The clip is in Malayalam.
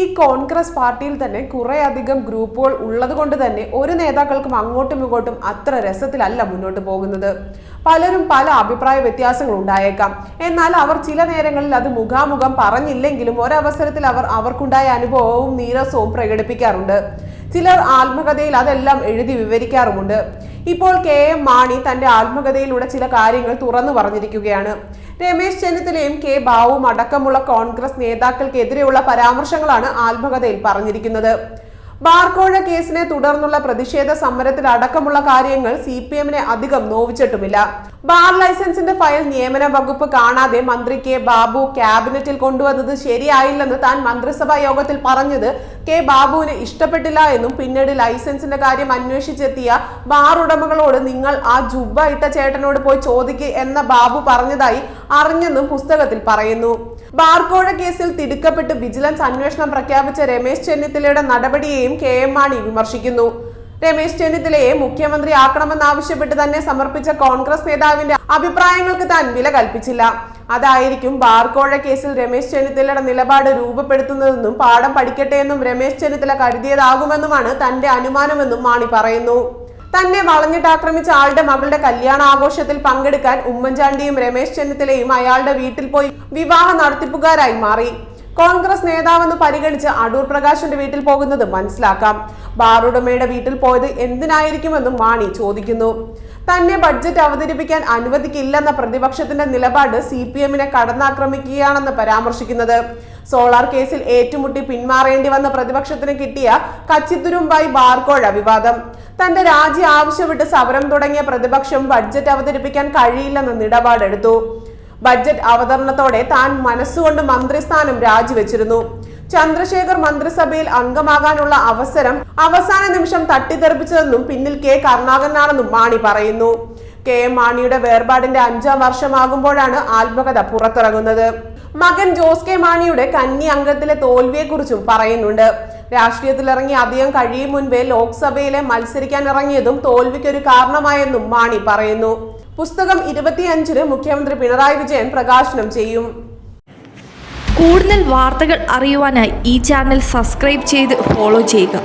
ഈ കോൺഗ്രസ് പാർട്ടിയിൽ തന്നെ കുറെ അധികം ഗ്രൂപ്പുകൾ ഉള്ളത് കൊണ്ട് തന്നെ ഒരു നേതാക്കൾക്കും അങ്ങോട്ടും ഇങ്ങോട്ടും അത്ര രസത്തിലല്ല മുന്നോട്ട് പോകുന്നത്. പലരും പല അഭിപ്രായ വ്യത്യാസങ്ങൾ ഉണ്ടായേക്കാം. എന്നാൽ അവർ ചില നേരങ്ങളിൽ അത് മുഖാമുഖം പറഞ്ഞില്ലെങ്കിലും ഒരവസരത്തിൽ അവർ അവർക്കുണ്ടായ അനുഭവവും നീരസവും പ്രകടിപ്പിക്കാറുണ്ട്. ചിലർ ആത്മകഥയിൽ അതെല്ലാം എഴുതി വിവരിക്കാറുമുണ്ട്. ഇപ്പോൾ കെ എം മാണി തന്റെ ആത്മകഥയിലൂടെ ചില കാര്യങ്ങൾ തുറന്നു പറഞ്ഞിരിക്കുകയാണ്. രമേശ് ചെന്നിത്തലയും കെ ബാവുവും അടക്കമുള്ള കോൺഗ്രസ് നേതാക്കൾക്കെതിരെയുള്ള പരാമർശങ്ങളാണ് ആത്മകഥയിൽ പറഞ്ഞിരിക്കുന്നത്. ബാർക്കോഴ കേസിനെ തുടർന്നുള്ള പ്രതിഷേധ സമരത്തിൽ അടക്കമുള്ള കാര്യങ്ങൾ സി പി എമ്മിനെ അധികം നോവിച്ചിട്ടുമില്ല. ബാർ ലൈസൻസിന്റെ ഫയൽ നിയമന വകുപ്പ് കാണാതെ മന്ത്രി കെ ബാബു ക്യാബിനറ്റിൽ കൊണ്ടുവന്നത് ശരിയായില്ലെന്ന് താൻ മന്ത്രിസഭാ യോഗത്തിൽ പറഞ്ഞത് കെ ബാബുവിന് ഇഷ്ടപ്പെട്ടില്ല എന്നും പിന്നീട് ലൈസൻസിന്റെ കാര്യം അന്വേഷിച്ചെത്തിയ ബാർ ഉടമകളോട് നിങ്ങൾ ആ ജുബ്ബ ഇട്ട ചേട്ടനോട് പോയി ചോദിക്കുക എന്ന ബാബു പറഞ്ഞതായി അറിഞ്ഞെന്നും പുസ്തകത്തിൽ പറയുന്നു. ബാർക്കോഴ കേസിൽ തിടുക്കപ്പെട്ട് വിജിലൻസ് അന്വേഷണം പ്രഖ്യാപിച്ച രമേശ് ചെന്നിത്തലയുടെ നടപടിയെയും കെ എം മാണി വിമർശിക്കുന്നു. രമേശ് ചെന്നിത്തലയെ മുഖ്യമന്ത്രി ആക്കണമെന്നാവശ്യപ്പെട്ട് തന്നെ സമർപ്പിച്ച കോൺഗ്രസ് നേതാവിന്റെ അഭിപ്രായങ്ങൾക്ക് താൻ വില കൽപ്പിച്ചില്ല. അതായിരിക്കും ബാർക്കോഴ കേസിൽ രമേശ് ചെന്നിത്തലയുടെ നിലപാട് രൂപപ്പെടുത്തുന്നതെന്നും പാഠം പഠിക്കട്ടെ എന്നും രമേശ് ചെന്നിത്തല കരുതിയതാകുമെന്നുമാണ് തന്റെ അനുമാനമെന്നും മാണി പറയുന്നു. തന്നെ വളഞ്ഞിട്ട് ആക്രമിച്ച ആളുടെ മകളുടെ കല്യാണ ആഘോഷത്തിൽ പങ്കെടുക്കാൻ ഉമ്മൻചാണ്ടിയും രമേശ് ചെന്നിത്തലയും അയാളുടെ വീട്ടിൽ പോയി വിവാഹ നടത്തിപ്പുകാരായി മാറി. കോൺഗ്രസ് നേതാവെന്ന് പരിഗണിച്ച് അടൂർ പ്രകാശിന്റെ വീട്ടിൽ പോകുന്നത് മനസ്സിലാക്കാം. ബാറുടമയുടെ വീട്ടിൽ പോയത് എന്തിനായിരിക്കുമെന്നും മാണി ചോദിക്കുന്നു. തന്നെ ബഡ്ജറ്റ് അവതരിപ്പിക്കാൻ അനുവദിക്കില്ലെന്ന പ്രതിപക്ഷത്തിന്റെ നിലപാട് സി പി എമ്മിനെ കടന്നാക്രമിക്കുകയാണെന്ന് പരാമർശിക്കുന്നത്. സോളാർ കേസിൽ ഏറ്റുമുട്ടി പിന്മാറേണ്ടി വന്ന പ്രതിപക്ഷത്തിന് കിട്ടിയ കച്ചിത്തുരുമ്പായി ബാർക്കോഴ വിവാദം. തന്റെ രാജി ആവശ്യപ്പെട്ട് സമരം തുടങ്ങിയ പ്രതിപക്ഷം ബഡ്ജറ്റ് അവതരിപ്പിക്കാൻ കഴിയില്ലെന്ന് നിലപാടെടുത്തു. ബഡ്ജറ്റ് അവതരണത്തോടെ താൻ മനസ്സുകൊണ്ട് മന്ത്രിസ്ഥാനം രാജിവെച്ചിരുന്നു. ചന്ദ്രശേഖർ മന്ത്രിസഭയിൽ അംഗമാകാനുള്ള അവസരം അവസാന നിമിഷം തട്ടിത്തെറിപ്പിച്ചതെന്നും പിന്നിൽ കെ കരുണാകരനാണെന്നും മാണി പറയുന്നു. കെ എം മാണിയുടെ വേർപാടിന്റെ അഞ്ചാം വർഷമാകുമ്പോഴാണ് ആത്മകഥ പുറത്തിറങ്ങുന്നത്. മകൻ ജോസ് കെ മാണിയുടെ കന്നി അംഗത്തിലെ തോൽവിയെക്കുറിച്ചും പറയുന്നുണ്ട്. രാഷ്ട്രീയത്തിലിറങ്ങി അധികം കഴിയും മുൻപേ ലോക്സഭയിലെ മത്സരിക്കാൻ ഇറങ്ങിയതും തോൽവിക്കൊരു കാരണമായെന്നും മാണി പറയുന്നു. പുസ്തകം ഇരുപത്തിയഞ്ചിന് മുഖ്യമന്ത്രി പിണറായി വിജയൻ പ്രകാശനം ചെയ്യും. കൂടുതൽ വാർത്തകൾ അറിയുവാനായി ഈ ചാനൽ സബ്സ്ക്രൈബ് ചെയ്ത് ഫോളോ ചെയ്യുക.